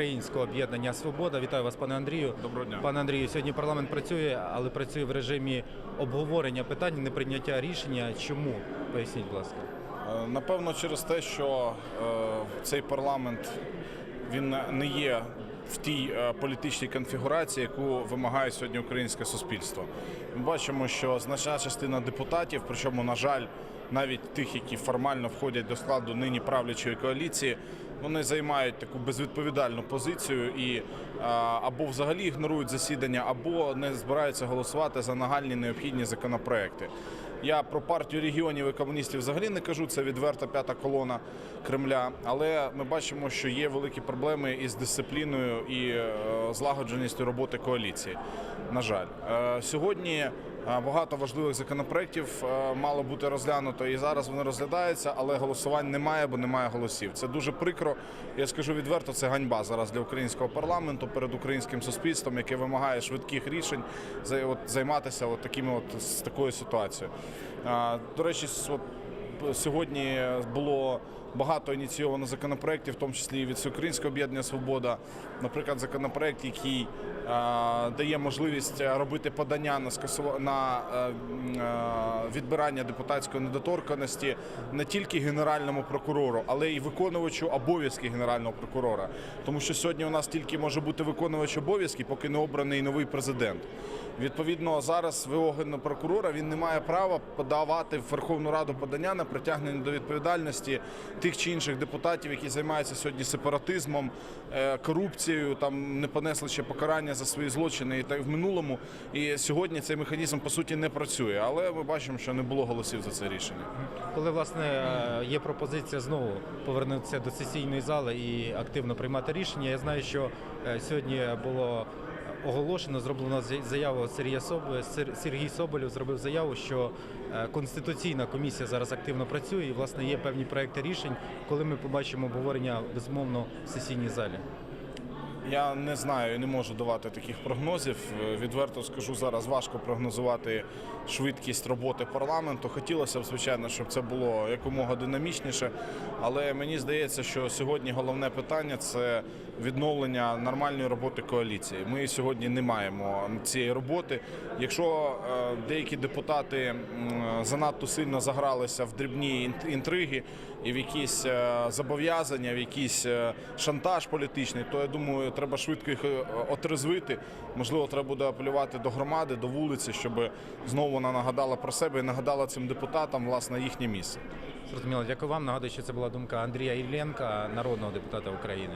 всеукраїнського об'єднання Свобода. Вітаю вас, пане Андрію. Доброго дня. Пане Андрію, сьогодні парламент працює, але працює в режимі обговорення питань, не прийняття рішення. Чому? Поясніть, будь ласка. Е, Напевно, через те, що е, цей парламент він не є в тій е, політичній конфігурації, яку вимагає сьогодні українське суспільство. Ми бачимо, що значна частина депутатів, причому, на жаль, навіть тих, які формально входять до складу нині правлячої коаліції, вони займають таку безвідповідальну позицію і е, або взагалі ігнорують засідання, або не збираються голосувати за нагальні необхідні законопроекти. Я про партію регіонів і комуністів взагалі не кажу, це відверта п'ята колона Кремля. Але ми бачимо, що є великі проблеми із дисципліною і е, злагодженістю роботи коаліції. На жаль, Е, сьогодні багато важливих законопроєктів е, мало бути розглянуто, і зараз вони розглядаються, але голосувань немає, бо немає голосів. Це дуже прикро. Я скажу відверто, це ганьба зараз для українського парламенту перед українським суспільством, яке вимагає швидких рішень займатися от такими от з такою ситуацією. До речі, от, сьогодні було багато ініційовано законопроєктів, в тому числі і від Всеукраїнського об'єднання Свобода. Наприклад, законопроєкт, який а, дає можливість е, робити подання на на е, е, відбирання депутатської недоторканості не тільки генеральному прокурору, але й виконувачу обов'язки генерального прокурора. Тому що сьогодні у нас тільки може бути виконувач обов'язки, поки не обраний новий президент. Відповідно, зараз ВО генпрокурора він не має права подавати в Верховну Раду подання на притягнення до відповідальності тих чи інших депутатів, які займаються сьогодні сепаратизмом, е, корупцією, там не понесли ще покарання за свої злочини і так в минулому. І сьогодні цей механізм по суті не працює. Але ми бачимо, що не було голосів за це рішення. Коли власне е, є пропозиція знову повернутися до сесійної зали і активно приймати рішення, я знаю, що е, сьогодні було оголошено, зроблено зя- заяву Сергія Соб- Сер- Сергій Соболєв зробив заяву, що е, конституційна комісія зараз активно працює і власне є певні проекти рішень, коли ми побачимо обговорення безумовно в сесійній залі. Я не знаю і не можу давати таких прогнозів. Е, Відверто скажу зараз важко прогнозувати швидкість роботи парламенту. Хотілося б, звичайно, щоб це було якомога динамічніше. Але мені здається, що сьогодні головне питання це відновлення нормальної роботи коаліції. Ми сьогодні не маємо цієї роботи. Якщо е, деякі депутати занадто сильно загралися в дрібні інтриги і в якісь е, зобов'язання, в якийсь е, шантаж політичний, то я думаю, треба швидко їх отрезвити. Можливо, треба буде апелювати до громади, до вулиці, щоб знову вона нагадала про себе і нагадала цим депутатам власне їхнє місце. Зрозуміло, дякую вам. Нагадую, що це була думка Андрія Ілленка, народного депутата України.